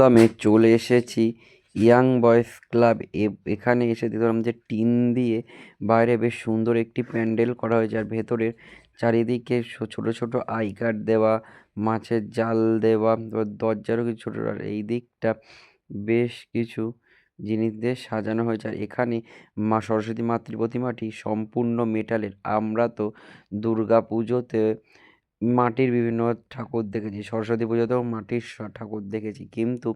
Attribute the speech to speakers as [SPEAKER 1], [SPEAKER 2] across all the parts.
[SPEAKER 1] দামে চলে এসেছি। ইয়াং বয়েজ ক্লাব এখানে এসে দেখলাম যে টিন দিয়ে বাইরে বেশ সুন্দর একটি প্যান্ডেল করা হয়েছে। আর ভেতরের চারিদিকে ছোট ছোট আই কার্ড দেওয়া, মাছের জাল দেওয়া দরজারও কিছু ছোট আর এই দিকটা বেশ কিছু জিনিস দিয়ে সাজানো হয়েছে। আর এখানে মা সরস্বতী মাতৃ প্রতিমাটি সম্পূর্ণ মেটালের। আমরা তো দুর্গা পুজোতে মাটির বিভিন্ন ঠাকুর দেখেছি। সরস্বতী পুজোতেও মাটির ঠাকুর দেখেছি। কিন্তু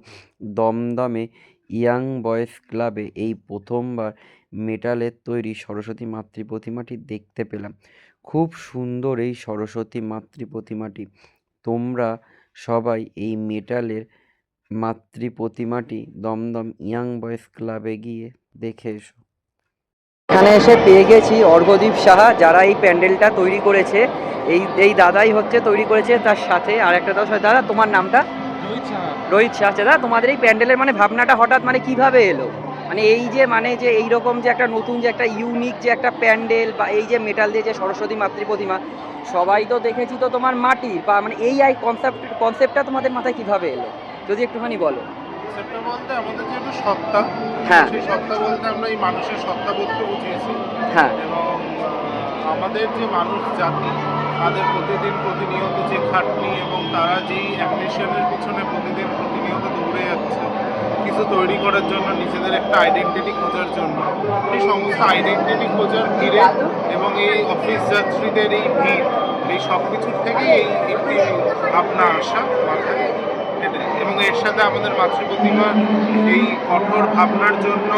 [SPEAKER 1] দমদমে ইয়াং বয়েজ ক্লাবে এই প্রথমবার মেটালের তৈরি সরস্বতী মাতৃ প্রতিমাটি দেখতে পেলাম। খুব সুন্দর এই সরস্বতী মাতৃ প্রতিমাটি। তোমরা সবাই এই মেটালের মাতৃ প্রতিমাটি দমদম ইয়াং বয়েজ ক্লাবে গিয়ে দেখে এসো। এখানে এসে পেয়ে গেছি অর্ঘদীপ সাহা যারা এই প্যান্ডেলটা তৈরি করেছে। এই এই দাদাই হচ্ছে তৈরি করেছে তার সাথে আর একটা দাদা দাদা তোমার নামটা? রোহিত শাহ আচ্ছা দাদা তোমাদের এই প্যান্ডেলের মানে ভাবনাটা হঠাৎ মানে কীভাবে এলো? মানে এই যে মানে যে এই রকম যে একটা নতুন যে একটা ইউনিক যে একটা প্যান্ডেল বা এই যে মেটাল দিয়ে যে সরস্বতী মাতৃ প্রতিমা সবাই তো দেখেছি তো তোমার মাটির বা মানে এই আই কনসেপ্ট কনসেপ্টটা তোমাদের মাথায় কীভাবে এলো? যদি একটুখানি বলো।
[SPEAKER 2] সেটা বলতে আমাদের যেহেতু সত্তা
[SPEAKER 1] হ্যাঁ।
[SPEAKER 2] সেই সত্তা বলতে আমরা এই মানুষের সত্তা বলতে বুঝিয়েছি।
[SPEAKER 1] হ্যাঁ।
[SPEAKER 2] এবং আমাদের যে মানুষ জাতি তাদের প্রতিদিন প্রতিনিয়ত যে খাটনি এবং তারা যেই অ্যাম্বিশনের পিছনে প্রতিদিন প্রতিনিয়ত দৌড়ে যাচ্ছে কিছু তৈরি করার জন্য নিজেদের একটা আইডেন্টিটি খোঁজার জন্য এই সমস্ত আইডেন্টিটি খোঁজার ভিড়ে এবং এই অফিস যাত্রীদের এই ভিড় এই সব কিছুর থেকেই এই একটি ভাবনা আসা মাথায়। এটাই। এবং এর সাথে আমাদের মাতৃ প্রতিমার এই কঠোর ভাবনার জন্য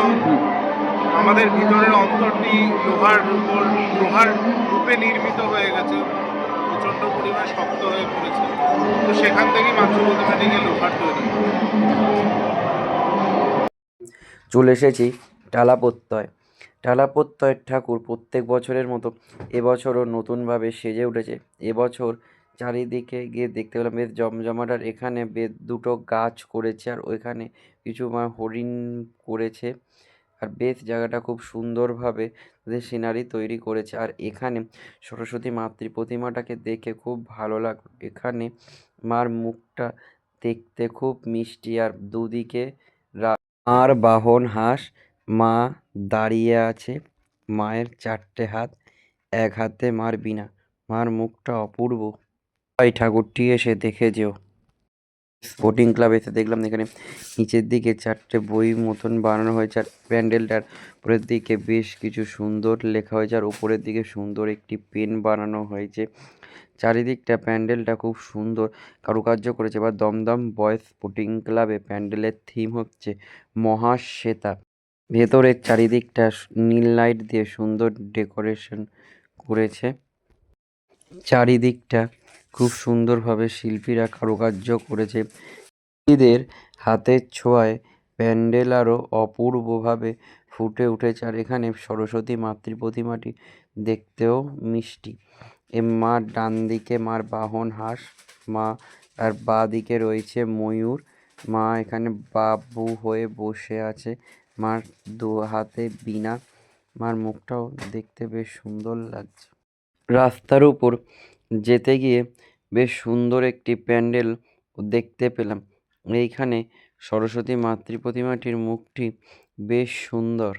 [SPEAKER 2] আমাদের ভিতরের অন্তরটি লোহার উপর, লোহার রূপে নির্মিত হয়ে গেছে। প্রচণ্ড পরিমাণে শক্ত হয়ে পড়েছে। তো সেখান থেকেই মাতৃ প্রতিমাটিকে লোহার তৈরি।
[SPEAKER 1] চলে এসেছি টালা প্রত্যয় টালা প্রত্যয়ের ঠাকুর প্রত্যেক বছরের মতো এবছরও নতুনভাবে সেজে উঠেছে। এবছর চারিদিকে গিয়ে দেখতে পেলাম বেশ জমজমাট। আর এখানে বেশ দুটো গাছ করেছে আর ওইখানে কিছু হরিণ করেছে। আর বেশ জায়গাটা খুব সুন্দরভাবে তাদের সিনারি তৈরি করেছে। আর এখানে সরস্বতী মাতৃ প্রতিমাটাকে দেখে খুব ভালো লাগল এখানে মার মুখটা দেখতে খুব মিষ্টি। আর দুদিকে আর বাহন হাঁস, মা দাঁড়িয়ে আছে, মায়ের চারটে হাত, এক হাতে মার বীণা। মার মুখটা অপূর্ব। এই ঠাকুরটি এসে দেখে যেও। স্পোর্টিং ক্লাব এসে দেখলাম এখানে নিচের দিকে চারটে বই মতন বানানো হয়েছে আর প্যান্ডেলটার উপরের দিকে বেশ কিছু সুন্দর লেখা হয়েছে আর উপরের দিকে সুন্দর একটি পেন বানানো হয়েছে। চারিদিকটা প্যান্ডেলটা খুব সুন্দর কারুকার্য করেছে বা দমদম বয়েজ স্পোর্টিং ক্লাবে প্যান্ডেলের থিম হচ্ছে মহাশ্বেতা। ভেতরের চারিদিকটা নীল লাইট দিয়ে সুন্দর ডেকোরেশন করেছে। চারিদিকটা খুব সুন্দরভাবে শিল্পীরা কারুকার্য করেছে। শিল্পীদের হাতের ছোঁয়ায় প্যান্ডেল আরও অপূর্বভাবে ফুটে উঠেছে। আর এখানে সরস্বতী মাতৃ প্রতিমাটি দেখতেও মিষ্টি। এ মার ডান দিকে মার বাহন হাঁস, মা আর বাঁ দিকে রয়েছে ময়ূর। মা এখানে বাবু হয়ে বসে আছে। মার দু হাতে বীণা। মার মুখটাও দেখতে বেশ সুন্দর লাগছে। রাস্তার উপর যেতে গিয়ে বেশ সুন্দর একটি প্যান্ডেল দেখতে পেলাম। এইখানে সরস্বতী মাতৃ প্রতিমাটির মুখটি বেশ সুন্দর।